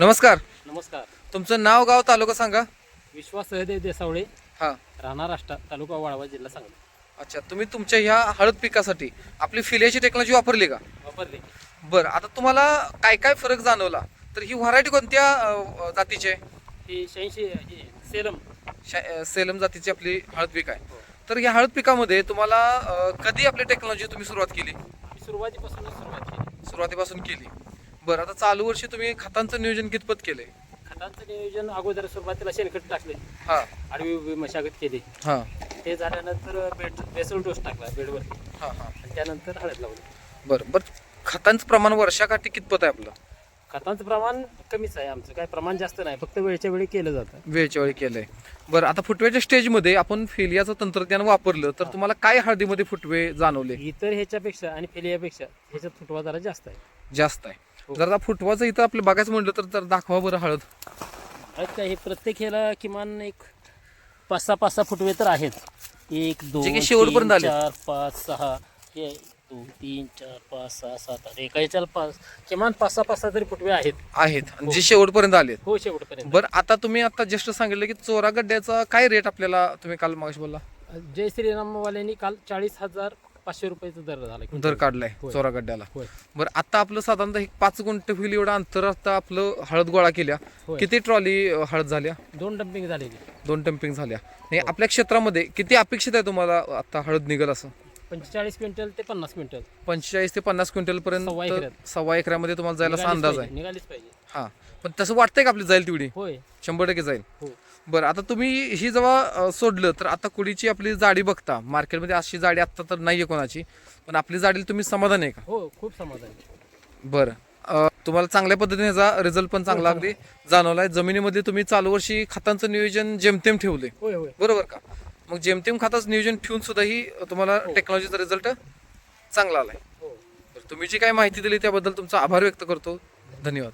नमस्कार. नमस्कार. तुमचं नाव गाव तालुका सांगा. विश्वास सहदेव देसावळे. हा. राहणार राष्ट्र तालुका वाळवा जिल्हा सांगली. अच्छा तुम्ही तुमच्या ह्या हळद पिकासाठी आपली फिलियाची टेक्नॉलॉजी वापरली का? वापरले. बरं आता तुम्हाला काय काय फरक जाणवला? तर ही व्हरायटी कोणत्या अं, जातीची आहे? ही शहाऐंशी हे सेलम. शा- अं, सेलम जातीची आपली हळद पीक आहे. तर या हळद पिकामध्ये तुम्हाला अं, कधी आपली टेक्नॉलॉजी तुम्ही सुरुवात केली? मी सुरुवातीपासूनच सुरुवात केली. सुरुवातीपासून केली. बरं आता चालू वर्षी तुम्ही खतांचं नियोजन कितपत केलंय? खतांचं नियोजन अगोदर सुरुवातीला शेणखत टाकले हा. उभी मशागत केली. हा. ते झाल्यानंतर बेड बेसल डोस टाकला बेडवर हा हा. आणि त्यानंतर हळद लावली. बरं बरं. खतांचं प्रमाण वर्षाकाठी कितपत आहे आपलं? खतांचं प्रमाण कमीच आहे आमचं. काय प्रमाण जास्त नाही. फक्त वेळच्या वेळी केलं जातं. वेळच्या वेळी केलंय. बरं आता फुटव्याच्या स्टेजमध्ये आपण फेलियाचं तंत्रज्ञान वापरलं तर तुम्हाला काय हळदीमध्ये फुटवे जाणवले? इतर ह्याच्यापेक्षा आणि फेलियापेक्षा ह्याच्यात फुटवा जरा जास्त आहे. जास्त आहे. जर आता फुटवाचं इथं आपलं बघायचं म्हटलं तर तर दाखवा बरं हळद. काय हे प्रत्येक ह्याला किमान एक पाच सहा पाच सहा फुटवे तर आहेत. एक जे दोन की शेवटपर्यंत तीन, आले. चार पाच सहा हे दोन तीन चार पाच सहा सात आठ एका ह्याच्याला पाच किमान पाच सहा पाच सहा तरी फुटवे आहेत. आहेत. आणि जे शेवटपर्यंत आलेत. हो शेवटपर्यंत. बरं आता तुम्ही आता जस्ट सांगितलं की चोरा गड्ड्याचा काय रेट आपल्याला तुम्ही काल मागाशी बोलला? जय श्रीरामवाल्यांनी काल चाळीस हजार पाचशे रुपयाचा दर झाला दर काढलाय. चोरा गड्ड्याला. बरं आता आपलं साधारणतः एक पाच गुंठ होईल एवढं अंतर आता आपलं हळद गोळा केल्या. किती ट्रॉली हळद झाल्या? दोन डम्पिंग झालेली. दोन टम्पिंग झाल्या. आपल्या क्षेत्रामध्ये किती अपेक्षित आहे तुम्हाला आता हळद निघेल असं? पंचेचाळीस क्विंटल ते पन्नास क्विंटल. पंचेचाळीस ते पन्नास क्विंटल पर्यंत सव्वा एकरात. सव्वा एकरामध्ये तुम्हाला जायला असा निघालीच अंदाज पाहिजे, आहे. निघालीच पाहिजे. हा. पण तसं वाटतंय का आपली जाईल तेवढी? होय. शंभर टक्के जाईल. हो. बरं आता तुम्ही ही जेव्हा अं, सोडलं तर आता कुडीची आपली जाडी बघता. मार्केटमध्ये अशी जाडी आता तर नाहीये कोणाची. पण आपली जाडी तुम्ही समाधान आहे का? हो खूप समाधान आहे. बरं. अं, तुम्हाला चांगल्या पद्धतीने याचा रिझल्ट पण चांगला अगदी जाणवलाय. जमिनीमध्ये तुम्ही चालू वर्षी खतांचं नियोजन जेमतेम ठेवले होय होय. बरोबर का? मग जेमतेम खताचं नियोजन ठेवून सुद्धा ही. तुम्हाला टेक्नॉलॉजीचा रिझल्ट चांगला आलाय. हो. तर तुम्ही जी काही माहिती दिली त्याबद्दल तुमचा आभार व्यक्त करतो. धन्यवाद.